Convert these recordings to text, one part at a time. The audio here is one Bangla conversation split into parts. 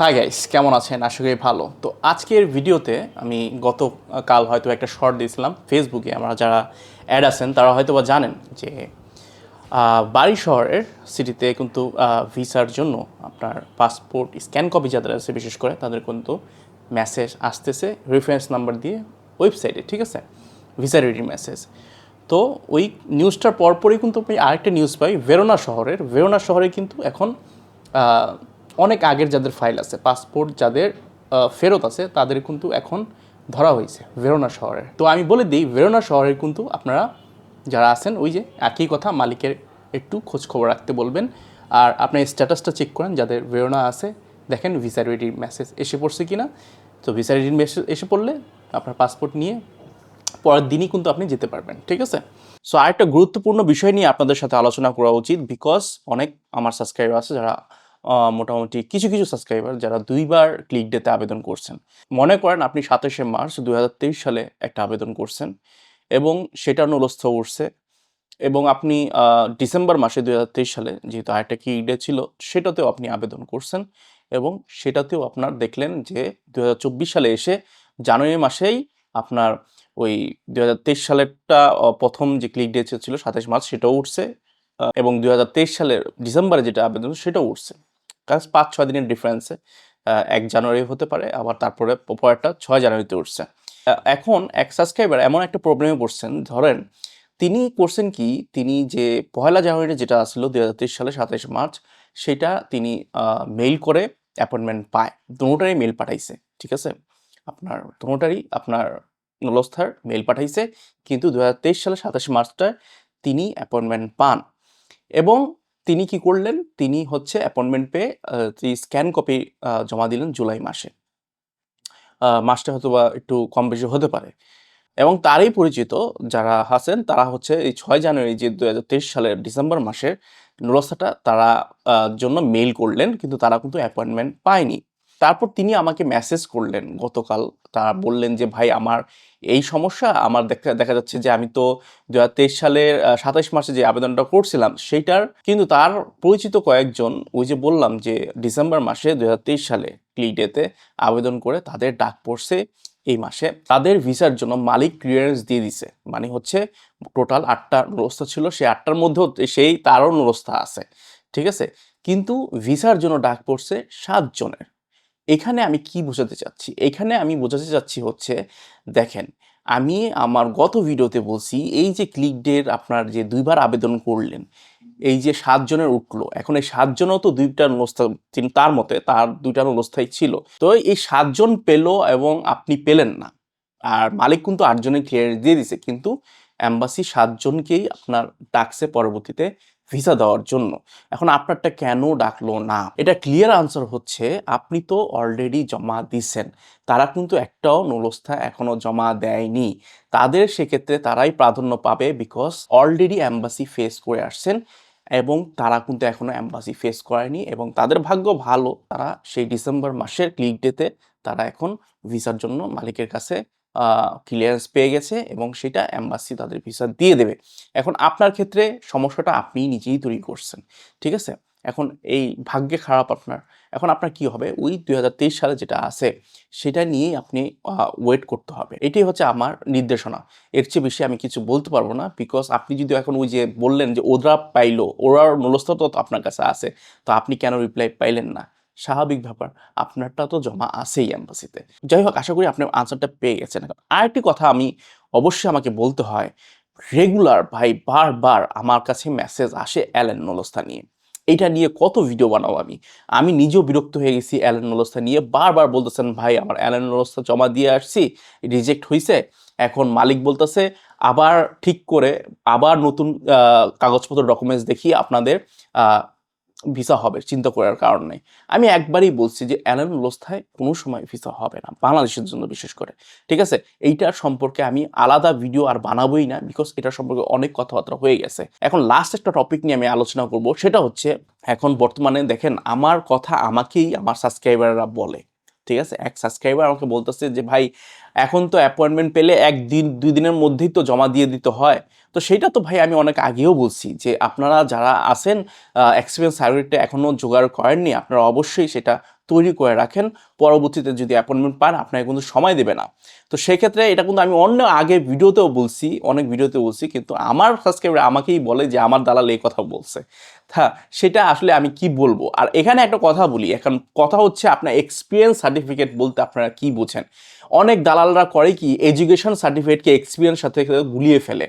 হাই গাইস কেমন আছেন? আশা করি ভালো। তো আজকের ভিডিওতে আমি গতকাল হয়তো একটা শর্ট দিয়েছিলাম। ফেসবুকে আমরা যারা অ্যাড আছেন, তারা হয়তো বা জানেন যে বাড়ি শহরের সিটিতে কিন্তু ভিসার জন্য আপনার পাসপোর্ট স্ক্যান কপি যাদের আছে, বিশেষ করে তাদের কিন্তু মেসেজ আসতেছে রেফারেন্স নাম্বার দিয়ে ওয়েবসাইটে ঠিক আছে? ভিসা রেডি মেসেজ তো ওই নিউজটার পরপরই কিন্তু আমি আরেকটা নিউজ পাই ভেরোনা শহরের। ভেরোনা শহরে কিন্তু এখন অনেক আগের যাদের ফাইল আছে, পাসপোর্ট যাদের ফেরত আছে, তাদের কিন্তু এখন ধরা হয়েছে ভেরোনা শহরে তো আমি বলে দিই, ভেরোনা শহরের কিন্তু আপনারা যারা আছেন, ওই যে একই কথা মালিকের একটু খোঁজ খবর রাখতে বলবেন। আর আপনার স্ট্যাটাসটা চেক করেন, যাদের ভেরোনা আছে, দেখেন ভিসা রেডির মেসেজ এসে পড়ছে কিনা। তো ভিসা রেডির মেসেজ এসে পড়লে আপনার পাসপোর্ট নিয়ে পরের দিনই কিন্তু আপনি যেতে পারবেন, ঠিক আছে? সো আরেকটা গুরুত্বপূর্ণ বিষয় নিয়ে আপনাদের সাথে আলোচনা করা উচিত বিকজ অনেক আমার সাবস্ক্রাইবার আছে যারা মোটামুটি কিছু কিছু সাবস্ক্রাইবার যারা দুইবার ক্লিক ডেতে আবেদন করছেন। মনে করেন আপনি সাতাশে মার্চ দুই হাজার তেইশ সালে একটা আবেদন করছেন এবং সেটা নুলস্থ উঠছে এবং আপনি ডিসেম্বর মাসে দুই হাজার তেইশ সালে যেহেতু আরেকটা কি ডে ছিল, সেটাতেও আপনি আবেদন করছেন এবং সেটাতেও আপনার দেখলেন যে দু হাজার চব্বিশ সালে এসে জানুয়ারি মাসেই আপনার ওই দু হাজার তেইশ সালেরটা প্রথম যে ক্লিক ডে ছিল সাতাশ মার্চ সেটাও উঠছে এবং দু হাজার তেইশ সালের ডিসেম্বরে যেটা আবেদন সেটাও উঠছে। কাজ পাঁচ ছয় দিনের ডিফারেন্সে এক জানুয়ারি হতে পারে, আবার তারপরে পরেরটা ছয় জানুয়ারিতে উঠছে। এখন এক সাবস্ক্রাইবার এমন একটা প্রবলেমে পড়ছেন, ধরেন তিনি করছেন কি, তিনি যে পয়লা জানুয়ারি যেটা আসলো দু হাজার তেইশ সালে সাতাশ মার্চ সেটা তিনি মেইল করে অ্যাপয়েন্টমেন্ট পায়। দুটারই মেল পাঠাইছে, ঠিক আছে? আপনার, দুটারই আপনার নলস্থার মেল পাঠাইছে, কিন্তু দু হাজার তেইশ সালে সাতাশ মার্চটায় তিনি অ্যাপয়েন্টমেন্ট পান। এবং তিনি কি করলেন? তিনি হচ্ছে অ্যাপয়েন্টমেন্ট পেয়ে স্ক্যান কপি জমা দিলেন জুলাই মাসে। মাসটা হয়তো বা একটু কম বেশি হতে পারে। এবং তারই পরিচিত যারা আছেন, তারা হচ্ছে এই ছয় জানুয়ারি যে দু হাজার তেইশ সালের ডিসেম্বর মাসের নুরসাটা তারা জন্য মেইল করলেন, কিন্তু তারা কিন্তু অ্যাপয়েন্টমেন্ট পায়নি। তারপর তিনি আমাকে মেসেজ করলেন গতকাল। তারা বললেন যে, ভাই, আমার এই সমস্যা, আমার দেখা দেখা যাচ্ছে যে, আমি তো দু সালের সাতাশ মাসে যে আবেদনটা করছিলাম, সেইটার কিন্তু তার পরিচিত কয়েকজন, ওই যে বললাম যে, ডিসেম্বর মাসে দুহাজার তেইশ সালে ক্লিডেতে আবেদন করে তাদের ডাক পড়ছে এই মাসে। তাদের ভিসার জন্য মালিক ক্লিয়ারেন্স দিয়ে দিছে। মানে হচ্ছে টোটাল আটটা নুরস্থা ছিল, সেই আটটার মধ্যেও সেই তারও নুরস্থা আছে। ঠিক আছে? কিন্তু ভিসার জন্য ডাক পড়ছে সাতজনের। এখানে আমি কি বোঝাতে চাচ্ছি? এখানে আমি বোঝাতে চাচ্ছি হচ্ছে, দেখেন, আমি আমার গত ভিডিওতে বলছি, এই যে ক্লিক ডের আপনার যে দুইবার আবেদন করলেন, এই যে সাতজনের উঠল, এখন এই সাতজনও তো দুইটা তিনি তার মতে তার দুইটা নুরস্থাই ছিল। তো এই সাতজন পেল এবং আপনি পেলেন না। আর মালিক কিন্তু আটজনের ক্লিয়ার দিয়ে দিছে, কিন্তু অ্যাম্বাসি সাতজনকেই আপনার ডাকছে পরবর্তীতে ভিসা দেওয়ার জন্য। এখন আপনারটা কেন ডাকলো না? এটা ক্লিয়ার আনসার হচ্ছে, আপনি তো অলরেডি জমা দিছেন। তারা কিন্তু একটাও নুরস্থা এখনও জমা দেয়নি। তাদের সেক্ষেত্রে তারাই প্রাধান্য পাবে বিকজ অলরেডি অ্যাম্বাসি ফেস করে আসছেন এবং তারা কিন্তু এখনও অ্যাম্বাসি ফেস করেনি এবং তাদের ভাগ্য ভালো। তারা সেই ডিসেম্বর মাসের ক্লিক ডেতে তারা এখন ভিসার জন্য মালিকের কাছে ক্লিয়ারেন্স পেয়ে গেছে এবং সেটা অ্যাম্বাসি তাদের ভিসা দিয়ে দেবে। এখন আপনার ক্ষেত্রে সমস্যাটা আপনি নিজেই তৈরি করছেন, ঠিক আছে? এখন এই ভাগ্যে খারাপ আপনার। এখন আপনার কি হবে? ওই দু হাজার তেইশ সালে যেটা আছে, সেটা নিয়েই আপনি ওয়েট করতে হবে। এটাই হচ্ছে আমার নির্দেশনা। এর চেয়ে বেশি আমি কিছু বলতে পারব না বিকজ আপনি যদি এখন ওই যে বললেন যে ওরা পাইলো, ওরার মূলস্থ তো আপনার কাছে আছে, তো আপনি কেন রিপ্লাই পাইলেন না? স্বাভাবিক ব্যাপার। আপনারটা তো জমা আছেই অ্যাম্বাসিতে যাই হোক আশা করি আপনি আনসারটা পেয়ে গেছেন। এখন আরেকটি কথা আমি অবশ্যই আমাকে বলতে হয় রেগুলার ভাই, বারবার আমার কাছে মেসেজ আসে অ্যালেন নলস্থা নিয়ে। এটা নিয়ে কত ভিডিও বানাবো আমি? আমি নিজেও বিরক্ত হয়ে গেছি অ্যালেন নলস্থা নিয়ে। বারবার বলতেছেন, ভাই, আমার অ্যালেন নলস্থা জমা দিয়ে আসছি রিজেক্ট হয়েছে এখন মালিক বলতেছে, আবার ঠিক করে আবার নতুন কাগজপত্র ডকুমেন্টস দেখিয়ে আপনাদের ভিসা হবে, চিন্তা করার কারণ নেই। আমি একবারই বলছি যে অ্যালেন ব্যবস্থায় কোনো সময় ভিসা হবে না, বাংলাদেশের জন্য বিশেষ করে। ঠিক আছে? এইটার সম্পর্কে আমি আলাদা ভিডিও আর বানাবোই না বিকজ এটার সম্পর্কে অনেক কথাবার্তা হয়ে গেছে। এখন লাস্ট একটা টপিক নিয়ে আমি আলোচনা করব, সেটা হচ্ছে এখন বর্তমানে দেখেন, আমার কথা আমাকেই আমার সাবস্ক্রাইবাররা বলে। ঠিক আছে? এক সাবস্ক্রাইবার আমাকে বলতেছে যে, ভাই, এখন তো অ্যাপয়েন্টমেন্ট পেলে একদিন, দুই দিনের মধ্যেই তো জমা দিয়ে দিতে হয়। তো সেটা তো ভাই আমি অনেক আগেও বলছি যে, আপনারা যারা আছেন এক্সপিরিয়েন্স সার্টিফিকেটটা এখনও জোগাড় করেননি, আপনারা অবশ্যই সেটা তৈরি করে রাখেন, পরবর্তীতে যদি অ্যাপয়েন্টমেন্ট পান, আপনাকে কিন্তু সময় দেবে না। তো সেক্ষেত্রে এটা কিন্তু আমি অন্য আগে ভিডিওতেও বলছি, অনেক ভিডিওতে বলছি, কিন্তু আমার সাবস্ক্রাইবার আমাকেই বলে যে আমার দালাল এই কথা বলছে। হ্যাঁ সেটা আসলে আমি কি বলব? আর এখানে একটা কথা বলি, এখন কথা হচ্ছে আপনার এক্সপিরিয়েন্স সার্টিফিকেট বলতে আপনারা কি বোঝেন? অনেক দালালরা করে কি এডুকেশন সার্টিফিকেটকে এক্সপিরিয়েন্স সাথে গুলিয়ে ফেলে।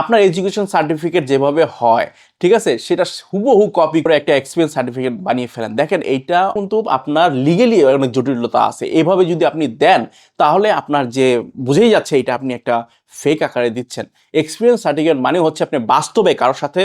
আপনার এডুকেশন সার্টিফিকেট যেভাবে হয়, ঠিক আছে? সেটা হুবহু কপি করে একটা এক্সপিরিয়েন্স সার্টিফিকেট বানিয়ে ফেলেন। দেখেন, এইটা কিন্তু আপনার লিগেলি অনেক জটিলতা আছে। এভাবে যদি আপনি দেন, তাহলে আপনার যে বুঝেই যাচ্ছে এটা আপনি একটা ফেক আকারে দিচ্ছেন। এক্সপিরিয়েন্স সার্টিফিকেট মানে হচ্ছে আপনি বাস্তবে কারোর সাথে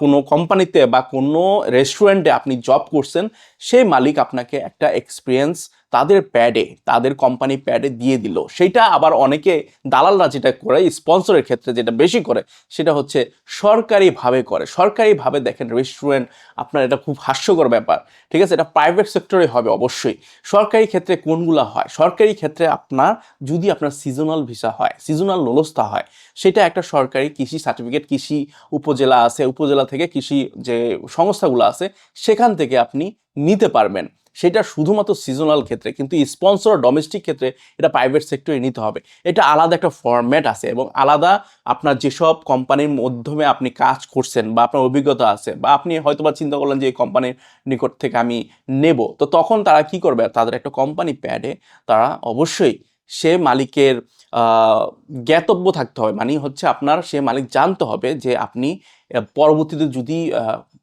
কোনো কোম্পানিতে বা কোনো রেস্টুরেন্টে আপনি জব করছেন, সেই মালিক আপনাকে একটা এক্সপিরিয়েন্স তাদের প্যাডে তাদের কোম্পানি প্যাডে দিয়ে দিল। সেটা আবার অনেকে দালালরা যেটা করে স্পন্সরের ক্ষেত্রে যেটা বেশি করে, সেটা হচ্ছে সরকারিভাবে করে। সরকারিভাবে দেখেন রেস্টুরেন্ট আপনার এটা খুব হাস্যকর ব্যাপার। ঠিক আছে? এটা প্রাইভেট সেক্টরে হবে অবশ্যই। সরকারি ক্ষেত্রে কোনগুলো হয়? সরকারি ক্ষেত্রে আপনার, যদি আপনার সিজনাল ভিসা হয় সিজনাল লোলস্তা হয়, সেটা একটা সরকারি কৃষি সার্টিফিকেট কৃষি উপজেলা আছে, উপজেলা থেকে কৃষি যে সংস্থাগুলো আছে, সেখান থেকে আপনি নিতে পারবেন। সেটা শুধুমাত্র সিজনাল ক্ষেত্রে, কিন্তু স্পন্সর ডোমেস্টিক ক্ষেত্রে এটা প্রাইভেট সেক্টরে নিতে হবে। এটা আলাদা একটা ফরম্যাট আছে এবং আলাদা আপনার যেসব কোম্পানির মাধ্যমে আপনি কাজ করছেন বা আপনার অভিজ্ঞতা আছে বা আপনি হয়তোবা চিন্তা করলেন যে এই কোম্পানির নিকট থেকে আমি নেব, তো তখন তারা কি করবে? তাদের একটা কোম্পানি প্যাডে তারা অবশ্যই সে মালিকের জ্ঞাতব্য থাকতে হবে। মানে হচ্ছে আপনার সে মালিক জানতে হবে যে আপনি পরবর্তীতে যদি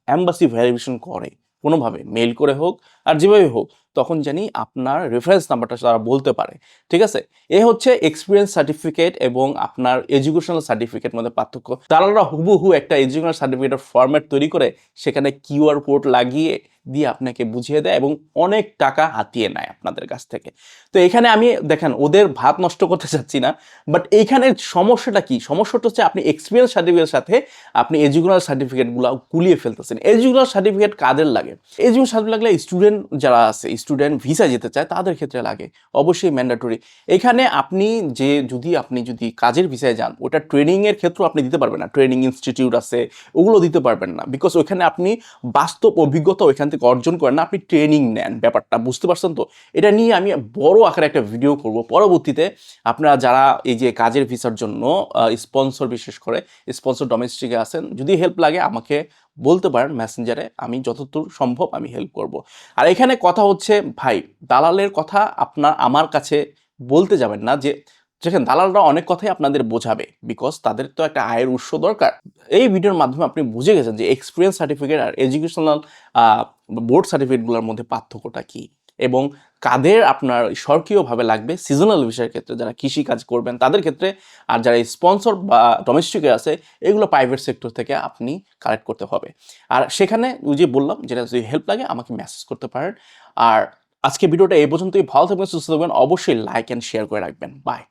অ্যাম্বাসি ভ্যারিফিকেশন করে কোনোভাবে মেল করে হোক আর যেভাবে হোক, তখন জানি আপনার রেফারেন্স নাম্বারটা তারা বলতে পারে। ঠিক আছে? এ হচ্ছে এক্সপিরিয়েন্স সার্টিফিকেট এবং আপনার এডুকেশনাল সার্টিফিকেট মধ্যে পার্থক্য। তারা হুবহু একটা এডুকেশনাল সার্টিফিকেটের ফর্ম্যাট তৈরি করে, সেখানে কিউআর কোড লাগিয়ে দিয়ে আপনাকে বুঝিয়ে দেয় এবং অনেক টাকা হাতিয়ে নেয় আপনাদের কাছ থেকে। তো এখানে আমি, দেখেন, ওদের ভাত নষ্ট করতে চাচ্ছি না বাট এইখানে সমস্যাটা কি? সমস্যাটা হচ্ছে আপনি এক্সপিরিয়েন্স সার্টিফিকেটের সাথে আপনি এডুকেশনাল সার্টিফিকেটগুলো গুলিয়ে ফেলতেছেন। এডুকেশনাল সার্টিফিকেট কাদের লাগে? এডুকেশন সার্টিফিকেট লাগলে স্টুডেন্ট যারা আছে স্টুডেন্ট ভিসা যেতে চায়, তাদের ক্ষেত্রে লাগে। অবশ্যই ম্যান্ডাটরি এখানে আপনি যে, যদি আপনি যদি কাজের ভিসায় যান, ওটা ট্রেনিংয়ের ক্ষেত্রেও আপনি দিতে পারবেন না। ট্রেনিং ইনস্টিটিউট আছে, ওগুলো দিতে পারবেন না। বিকজ ওখানে আপনি বাস্তব অভিজ্ঞতা ওইখান থেকে অর্জন করেন না, আপনি ট্রেনিং নেন ব্যাপারটা, বুঝতে পারছেন তো? এটা নিয়ে আমি বড় আকারে একটা ভিডিও করব। পরবর্তীতে আপনারা যারা এই যে কাজের ভিসার জন্য স্পন্সর বিশেষ করে স্পন্সর ডোমেস্টিকে আছেন, যদি হেল্প লাগে আমাকে বলতে পারেন মেসেঞ্জারে আমি যতদূর সম্ভব আমি হেল্প করব। আর এখানে কথা হচ্ছে, ভাই, দালালের কথা আপনার, আমার কাছে বলতে যাবেন না যে যেখানে দালালরা অনেক কথাই আপনাদের বোঝাবে বিকজ তাদের তো একটা আয়ের উৎস দরকার। এই ভিডিওর মাধ্যমে আপনি বুঝে গেছেন যে এক্সপিরিয়েন্স সার্টিফিকেট আর এডুকেশনাল বোর্ড সার্টিফিকেটগুলোর মধ্যে পার্থক্যটা কী? এবং কাদের আপনার স্বর্গীয়ভাবে লাগবে সিজনাল বিষয়ের ক্ষেত্রে? যারা কৃষি কাজ করবেন, তাদের ক্ষেত্রে আর যারা স্পন্সর বা ডোমেস্টিকে আছে, এগুলো প্রাইভেট সেক্টর থেকে আপনি কালেক্ট করতে হবে। আর সেখানে যে বললাম, যেটা যদি হেল্প লাগে, আমাকে মেসেজ করতে পারেন। আর আজকে ভিডিওটা এই পর্যন্তই। ভালো থাকবেন, সুস্থ থাকবেন। অবশ্যই লাইক অ্যান্ড শেয়ার করে রাখবেন। বাই